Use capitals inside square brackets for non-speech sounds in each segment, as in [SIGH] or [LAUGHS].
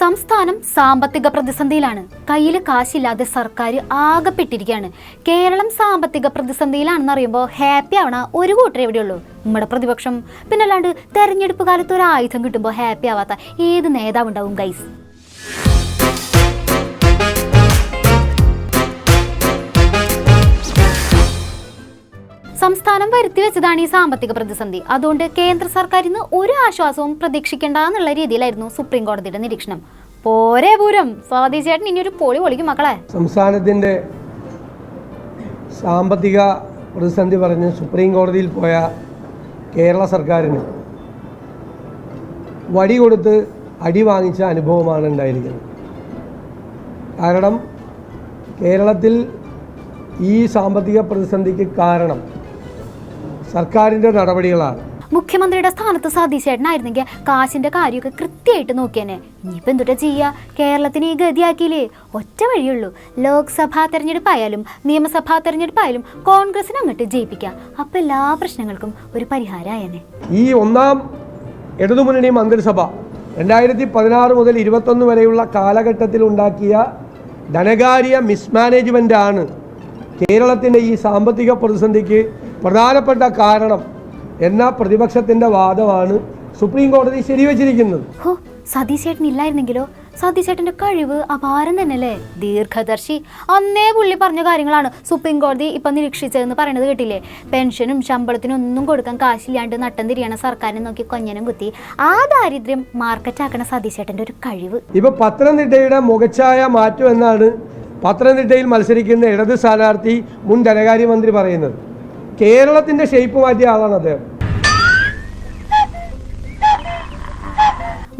സംസ്ഥാനം സാമ്പത്തിക പ്രതിസന്ധിയിലാണ്. കയ്യിൽ കാശില്ലാതെ സർക്കാർ ആകപ്പെട്ടിരിക്കുകയാണ്. കേരളം സാമ്പത്തിക പ്രതിസന്ധിയിലാണെന്ന് അറിയുമ്പോൾ ഹാപ്പി ആവണ ഒരു കൂട്ടർ എവിടെയുള്ളൂ നമ്മുടെ പ്രതിപക്ഷം പിന്നല്ലാണ്ട് തെരഞ്ഞെടുപ്പ് കാലത്ത് ഒരു ആയുധം കിട്ടുമ്പോൾ ഹാപ്പി ആവാത്ത ഏത് നേതാവുണ്ടാവും ഗൈസ് സംസ്ഥാനം വരുത്തിവെച്ചതാണ് ഈ സാമ്പത്തിക പ്രതിസന്ധി. അതുകൊണ്ട് കേന്ദ്ര സർക്കാരിൽ നിന്ന് ഒരു ആശ്വാസവും പ്രതീക്ഷിക്കേണ്ട എന്നുള്ള രീതിയിലായിരുന്നു സുപ്രീം കോടതിയുടെ നിരീക്ഷണം. പോരെ പൂരം. സ്വാതി ചേട്ടൻ ഇനി ഒരു പൊളി പൊളിക്കും മക്കളെ. സംസ്ഥാനത്തിന്റെ സാമ്പത്തിക പ്രതിസന്ധി പറഞ്ഞ് സുപ്രീം കോടതിയിൽ പോയ കേരള സർക്കാരിന് വടി കൊടുത്ത് അടി വാങ്ങിച്ച അനുഭവമാണ് ഉണ്ടായിരിക്കുന്നത്. കാരണം കേരളത്തിൽ ഈ സാമ്പത്തിക പ്രതിസന്ധിക്ക് കാരണം സർക്കാരിന്റെ നടപടികളാണ്. മുഖ്യമന്ത്രിയുടെ സ്ഥാനത്ത് സതീശ് ചേട്ടനായിരുന്നെങ്കിൽ കാശിന്റെ കാര്യമൊക്കെ കൃത്യമായിട്ട് നോക്കിയേനെ. ഇനിയിപ്പോ എന്തുട്ടാ ചെയ്യുക കേരളത്തിന് ഈ ഗതിയാക്കിയില്ലേ? ഒറ്റ വഴിയുള്ളൂ ലോക്സഭാ തെരഞ്ഞെടുപ്പായാലും നിയമസഭാ തെരഞ്ഞെടുപ്പായാലും കോൺഗ്രസിന് അങ്ങോട്ട് ജയിപ്പിക്കാം. അപ്പൊ എല്ലാ പ്രശ്നങ്ങൾക്കും ഒരു പരിഹാരമായേനെ ഈ ഒന്നാം ഇടതുമുന്നണി മന്ത്രിസഭ രണ്ടായിരത്തി പതിനാറ് മുതൽ ഇരുപത്തൊന്ന് വരെയുള്ള കാലഘട്ടത്തിൽ ഉണ്ടാക്കിയ ധനകാര്യ ആണ് കേരളത്തിന്റെ ഈ സാമ്പത്തിക പ്രതിസന്ധിക്ക് പ്രധാനപ്പെട്ട കാരണം എന്ന പ്രതിപക്ഷത്തിന്റെ വാദമാണ് സുപ്രീം കോടതി ശരിവച്ചിരിക്കുന്നത്. ഹോ സതീശേട്ടൻ ഇല്ലായിരുന്നെങ്കിലോ? സതീശേട്ടന്റെ കഴിവ് അപാരം തന്നെയല്ലേ? ദീർഘദർശി അന്നേ പുള്ളി പറഞ്ഞ കാര്യങ്ങളാണ് സുപ്രീം കോടതി ഇപ്പൊ നിരീക്ഷിച്ചതെന്ന് പറയണത് കേട്ടില്ലേ? പെൻഷനും ശമ്പളത്തിനും ഒന്നും കൊടുക്കാൻ കാശില്ലാണ്ട് നട്ടം തിരിയണ സർക്കാരിനെ നോക്കി കൊഞ്ഞനം കുത്തി. ആ ദാരിദ്ര്യം മാർക്കറ്റാക്കണ സതീശേട്ടന്റെ ഒരു കഴിവ്. ഇപ്പൊ പത്തനംതിട്ടയുടെ മുഖച്ഛായ മാറ്റം എന്നാണ് പത്തനംതിട്ടയിൽ മത്സരിക്കുന്ന ഇടത് സ്ഥാനാർത്ഥി മുൻ ധനകാര്യമന്ത്രി പറയുന്നത്. കേരളത്തിന്റെ ഷേപ്പ് മാറ്റിയ ആളാണ് അദ്ദേഹം.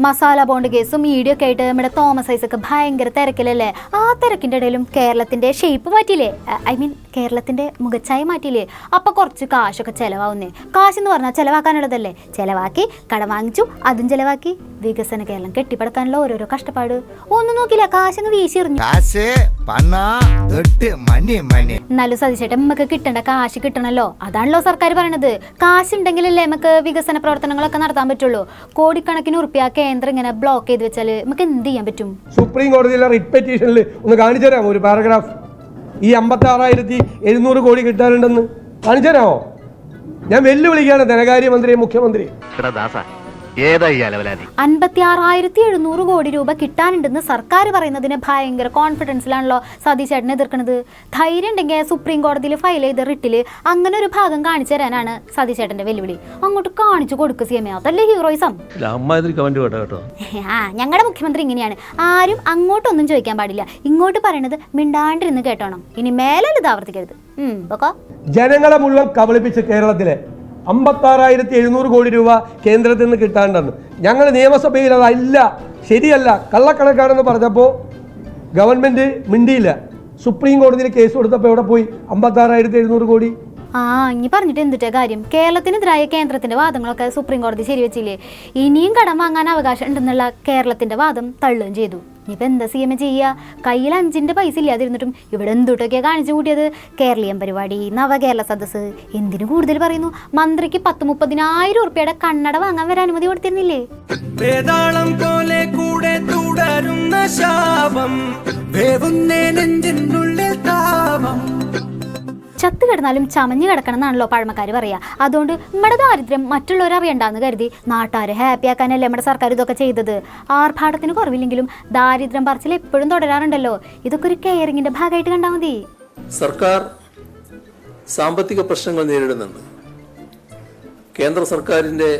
മസാല ബോണ്ട് കേസും മീഡിയ ഒക്കെ ആയിട്ട് നമ്മുടെ തോമസ് ഐസക്ക് ഭയങ്കര തിരക്കിലല്ലേ? ആ തിരക്കിന്റെ ഇടയിലും കേരളത്തിന്റെ ഷേപ്പ് മാറ്റിയില്ലേ? ഐ മീൻ കേരളത്തിന്റെ മുഖച്ചായ മാറ്റിയില്ലേ? അപ്പൊ കുറച്ച് കാശൊക്കെ ചിലവാവുന്നേ. കാശ് എന്ന് പറഞ്ഞാൽ ചെലവാക്കാനുള്ളതല്ലേ? ചിലവാക്കി കടം വാങ്ങിച്ചു അതും ചിലവാക്കി വികസന കേരളം കെട്ടിപ്പടുക്കാനുള്ള ഓരോരോ കഷ്ടപ്പാട്. ഒന്നും നോക്കില്ല കാശങ്ങ് വീശിറിഞ്ഞു കാശ് പണം മണി മണി എന്നാലും സതീശേട്ടൻ നമുക്ക് കിട്ടേണ്ട കാശ് കിട്ടണല്ലോ. അതാണല്ലോ സർക്കാർ പറയണത്. കാശുണ്ടെങ്കിലല്ലേ നമുക്ക് വികസന പ്രവർത്തനങ്ങളൊക്കെ നടത്താൻ പറ്റുള്ളൂ. കോടിക്കണക്കിന് ഉറുപ്പ്യ കേന്ദ്രം ഇങ്ങനെ ബ്ലോക്ക് ചെയ്ത് വെച്ചാൽ നമുക്ക് എന്ത് ചെയ്യാൻ പറ്റും? സുപ്രീം കോടതിയിലെ റിറ്റ് പെറ്റീഷനിൽ ഒന്ന് കാണിച്ചു തരാമോ ഒരു പാരഗ്രാഫ് ഈ അമ്പത്തി ആറായിരത്തി എഴുന്നൂറ് കോടി കിട്ടാനുണ്ടെന്ന്. കാണിച്ചു തരാമോ? ഞാൻ വെല്ലുവിളിക്കുകയാണ് ധനകാര്യമന്ത്രിയെ മുഖ്യമന്ത്രി എടാ ദാസ ഏതാ ഈ അലവലാതി? അൻപത്തി എഴുന്നൂറ് കോടി രൂപ കിട്ടാനുണ്ടെന്ന് സർക്കാർ പറയുന്നതിന് ഭയങ്കര കോൺഫിഡൻസിലാണല്ലോ സതീശ് ചേട്ടൻ എതിർക്കുന്നത്. ധൈര്യം ഉണ്ടെങ്കിൽ സുപ്രീം കോടതിയിൽ ഫയൽ ചെയ്ത റിട്ടിൽ അങ്ങനെ ഒരു ഭാഗം കാണിച്ചു തരാനാണ് സതീശ് ചേട്ടന്റെ വെല്ലുവിളി. അങ്ങോട്ട് കാണിച്ചു കൊടുക്കുക സി എം അതല്ലേ ഹീറോയിസം [LAUGHS] ആ ഞങ്ങളുടെ മുഖ്യമന്ത്രി ഇങ്ങനെയാണ്. ആരും അങ്ങോട്ടൊന്നും ചോദിക്കാൻ പാടില്ല. ഇങ്ങോട്ട് പറയണത് മിണ്ടാണ്ടിരുന്ന് കേട്ടോണം. ഇനി മേലെ ഇത് ആവർത്തിക്കരുത്. ജനങ്ങളെ മുഴുവൻ കബളിപ്പിച്ച് കേരളത്തിലെ അമ്പത്താറായിരത്തി എഴുന്നൂറ് കോടി രൂപ കേന്ദ്രത്തിൽ നിന്ന് കിട്ടാണ്ടെന്ന്. ഞങ്ങൾ നിയമസഭയിൽ അതല്ല ശരിയല്ല. കള്ളക്കണക്കാണെന്ന് പറഞ്ഞപ്പോൾ ഗവൺമെന്റ് മിണ്ടിയില്ല. സുപ്രീം കോടതിയിൽ കേസ് കൊടുത്തപ്പോൾ എവിടെ പോയി? അമ്പത്താറായിരത്തി എഴുന്നൂറ് കോടി. ആ ഇനി പറഞ്ഞിട്ട് എന്തിട്ടാ കാര്യം? കേരളത്തിനെതിരായ കേന്ദ്രത്തിന്റെ വാദങ്ങളൊക്കെ സുപ്രീം കോടതി ശരിവെച്ചില്ലേ? ഇനിയും കടം വാങ്ങാൻ അവകാശം ഉണ്ടെന്നുള്ള കേരളത്തിന്റെ വാദം തള്ളുകയും ചെയ്തു. ഇനിയിപ്പോൾ എന്താ സി എം എ ചെയ്യുക കയ്യിൽ അഞ്ചിന്റെ പൈസ ഇല്ലാതിരുന്നിട്ടും ഇവിടെ എന്തുട്ടൊക്കെ കാണിച്ചു കൂട്ടിയത്? കേരളീയം പരിപാടി നവകേരള സദസ്സ്. എന്തിനു കൂടുതൽ പറയുന്നു? മന്ത്രിക്ക് പത്ത് മുപ്പതിനായിരം ഉറുപ്പ്യയുടെ കണ്ണട വാങ്ങാൻ വരെ അനുമതി കൊടുത്തിരുന്നില്ലേ? പോലെ കൂടെ തുടരുന്ന ശാപം നെഞ്ചിനുള്ളിൽ താപം. ചത്ത് കിടന്നാലും ചമഞ്ഞു കിടക്കണം എന്നാണല്ലോ പഴമക്കാർ പറയുക അതുകൊണ്ട് നമ്മുടെ ദാരിദ്ര്യം മറ്റുള്ളവർ അറിയണ്ടെന്ന് കരുതി നാട്ടുകാർ ഹാപ്പി ആക്കാനല്ലേ നമ്മുടെ സർക്കാർ ഇതൊക്കെ ചെയ്തത്. ആർഭാടത്തിന് കുറവില്ലെങ്കിലും ദാരിദ്ര്യം പറച്ചിൽ എപ്പോഴും തുടരാറുണ്ടല്ലോ. ഇതൊക്കെ ഒരു കെയറിങ്ങിന്റെ ഭാഗമായിട്ട് കണ്ടാൽ മതി. സർക്കാർ സാമ്പത്തിക പ്രശ്നങ്ങൾ നേരിടുന്നുണ്ട്. കേന്ദ്ര സർക്കാരിന്റെ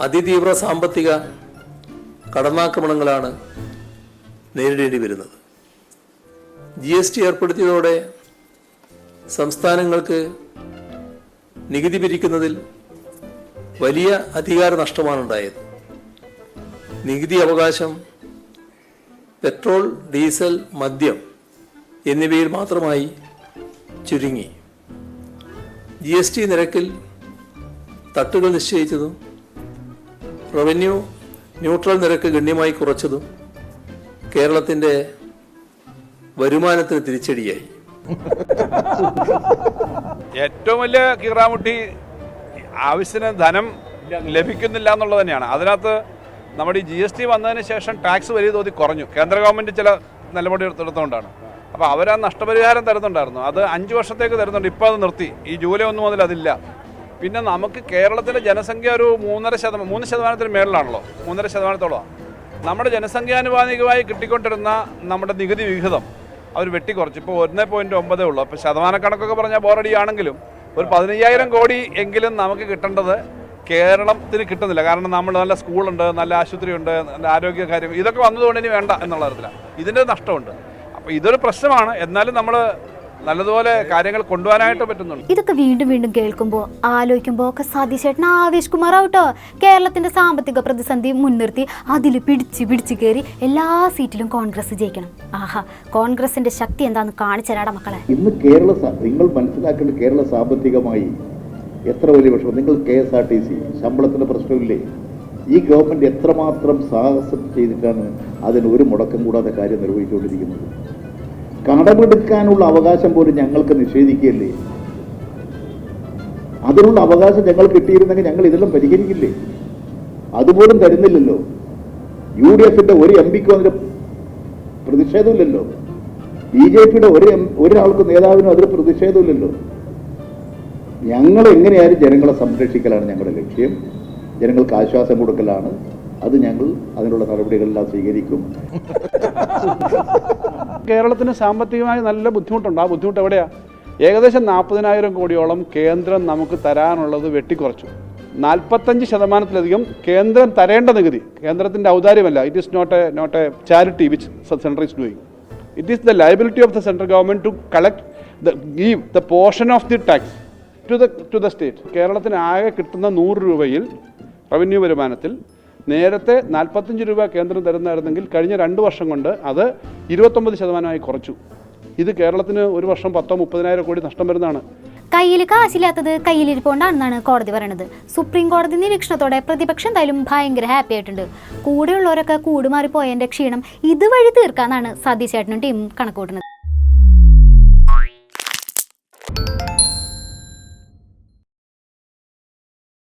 അതിതീവ്ര സാമ്പത്തിക കടന്നാക്രമണങ്ങളാണ് നേരിടേണ്ടി വരുന്നത്. ജി എസ് ടി ഏർപ്പെടുത്തിയതോടെ സംസ്ഥാനങ്ങൾക്ക് നികുതി പിരിക്കുന്നതിൽ വലിയ അധികാര നഷ്ടമാണ് ഉണ്ടായത്. നികുതി അവകാശം പെട്രോൾ ഡീസൽ മദ്യം എന്നിവയിൽ മാത്രമായി ചുരുങ്ങി. ജി എസ് ടി നിരക്കിൽ തട്ടുകൾ നിശ്ചയിച്ചതും റവന്യൂ ന്യൂട്രൽ നിരക്ക് ഗണ്യമായി കുറച്ചതും കേരളത്തിന്റെ വരുമാനത്തിന് തിരിച്ചടിയായി. [LAUGHS] ഏറ്റവും വലിയ കീറാമുട്ടി ആവശ്യത്തിന് ധനം ലഭിക്കുന്നില്ല എന്നുള്ളത് തന്നെയാണ്. അതിനകത്ത് നമ്മുടെ ഈ ജി എസ് ടി വന്നതിന് ശേഷം ടാക്സ് വലിയ തോതിൽ കുറഞ്ഞു. കേന്ദ്ര ഗവൺമെന്റ് ചില നിലപാട് എടുത്തുകൊണ്ടാണ്. അപ്പോൾ അവർ ആ നഷ്ടപരിഹാരം തരുന്നുണ്ടായിരുന്നു. അത് അഞ്ച് വർഷത്തേക്ക് തരുന്നുണ്ട്. ഇപ്പോൾ അത് നിർത്തി. ഈ ജൂലൈ ഒന്ന് മുതൽ അതില്ല. പിന്നെ നമുക്ക് കേരളത്തിലെ ജനസംഖ്യ ഒരു മൂന്നര ശതമാനം മൂന്ന് ശതമാനത്തിന് മേളിലാണല്ലോ. മൂന്നര ശതമാനത്തോളമാണ് നമ്മുടെ ജനസംഖ്യാനുപാതികമായി കിട്ടിക്കൊണ്ടിരുന്ന നമ്മുടെ നികുതി വിഹിതം അവർ വെട്ടിക്കുറച്ച് ഇപ്പോൾ ഒന്നേ പോയിന്റ് ഒമ്പതേ ഉള്ളൂ. അപ്പോൾ ശതമാനക്കണക്കൊക്കെ പറഞ്ഞാൽ ബോറടിയാണെങ്കിലും ഒരു പതിനയ്യായിരം കോടി എങ്കിലും നമുക്ക് കിട്ടേണ്ടത് കേരളത്തിന് കിട്ടുന്നില്ല. കാരണം നമ്മൾ നല്ല സ്കൂളുണ്ട് നല്ല ആശുപത്രിയുണ്ട് നല്ല ആരോഗ്യ കാര്യം ഇതൊക്കെ വന്നതുകൊണ്ട് ഇനി വേണ്ട എന്നുള്ള തരത്തിലാണ് ഇതിന്റെ നഷ്ടമുണ്ട്. അപ്പോൾ ഇതൊരു പ്രശ്നമാണ്. എന്നാലും നമ്മൾ നല്ലതുപോലെ കാര്യങ്ങൾ കൊണ്ടുപോകാനായിട്ട് പറ്റുന്നുണ്ട്. ഇതൊക്കെ വീണ്ടും വീണ്ടും കേൾക്കുമ്പോൾ ആലോചിക്കുമ്പോൾ ഒക്കെ സതീശേട്ടൻ ആവേശ് കുമാർ ആവട്ടോ കേരളത്തിന്റെ സാമ്പത്തിക പ്രതിസന്ധി മുൻനിർത്തി അതിൽ പിടിച്ച് പിടിച്ച് കയറി എല്ലാ സീറ്റിലും കോൺഗ്രസ് ജയിക്കണം. ആഹാ കോൺഗ്രസിന്റെ ശക്തി എന്താന്ന് കാണിച്ചരാടാ മക്കളെ. ഇന്ന് കേരള നിങ്ങൾ മനസ്സിലാക്കേണ്ട കേരള സാമ്പത്തികമായി എത്ര വലിയ വിഷമം. നിങ്ങൾ K S R T C ശമ്പളത്തിന്റെ പ്രശ്നമില്ലേ? ഈ ഗവൺമെന്റ് എത്രമാത്രം സാഹസം ചെയ്തിട്ടാണ് അതിന് ഒരു മുടക്കം കൂടാതെ കാര്യം നിർവഹിച്ചുകൊണ്ടിരിക്കുന്നത്? കടമെടുക്കാനുള്ള അവകാശം പോലും ഞങ്ങൾക്ക് നിഷേധിക്കുകയല്ലേ? അതിനുള്ള അവകാശം ഞങ്ങൾ കിട്ടിയിരുന്നെങ്കിൽ ഞങ്ങൾ ഇതെല്ലാം പരിഹരിക്കില്ലേ? അതുപോലും തരുന്നില്ലല്ലോ. യു ഡി എഫിന്റെ ഒരു എം പിക്കും അതിന് പ്രതിഷേധമില്ലല്ലോ. ബി ജെ പിയുടെ ഒരു ഒരാൾക്കും നേതാവിനും അതിന് പ്രതിഷേധമില്ലല്ലോ. ഞങ്ങൾ എങ്ങനെയായാലും ജനങ്ങളെ സംരക്ഷിക്കലാണ് ഞങ്ങളുടെ ലക്ഷ്യം. ജനങ്ങൾക്ക് ആശ്വാസം കൊടുക്കലാണ്. അത് ഞങ്ങൾ അതിനുള്ള നടപടികളെല്ലാം സ്വീകരിക്കും. [LAUGHS] കേരളത്തിന് സാമ്പത്തികമായി നല്ല ബുദ്ധിമുട്ടുണ്ട്. ആ ബുദ്ധിമുട്ട് എവിടെയാ? ഏകദേശം നാൽപ്പതിനായിരം കോടിയോളം കേന്ദ്രം നമുക്ക് തരാനുള്ളത് വെട്ടിക്കുറച്ചു. നാൽപ്പത്തഞ്ച് ശതമാനത്തിലധികം കേന്ദ്രം തരേണ്ട നികുതി. കേന്ദ്രത്തിന്റെ ഔദാര്യമല്ല. It is not a not a charity which central is doing it is the liability of the central government to collect the give the portion of the tax to the to the state കേരളത്തിന് ആകെ കിട്ടുന്ന നൂറ് രൂപയിൽ revenue വരുമാനത്തിൽ നേരത്തെ നാൽപ്പത്തഞ്ച് രൂപ കേന്ദ്രം തരുന്നായിരുന്നെങ്കിൽ കഴിഞ്ഞ രണ്ട് വർഷം കൊണ്ട് അത് ഇരുപത്തൊമ്പത് ശതമാനമായി കുറച്ചു. ഇത് കേരളത്തിന് ഒരു വർഷം പത്തോ മുപ്പതിനായിരം കോടി നഷ്ടം വരുന്നതാണ്. കയ്യിൽ കാശില്ലാത്തത് കയ്യിലിരിപ്പോണ്ടാണെന്നാണ് കോടതി പറയുന്നത് സുപ്രീം കോടതി നിരീക്ഷണത്തോടെ പ്രതിപക്ഷം എന്തായാലും ഭയങ്കര ഹാപ്പി ആയിട്ടുണ്ട്. കൂടെയുള്ളവരൊക്കെ കൂടുമാറിപ്പോയതിന്റെ ക്ഷീണം ഇതുവഴി തീർക്കാന്നാണ് സതീശേട്ടനും ടീമും കണക്കുകൂട്ടുന്നത്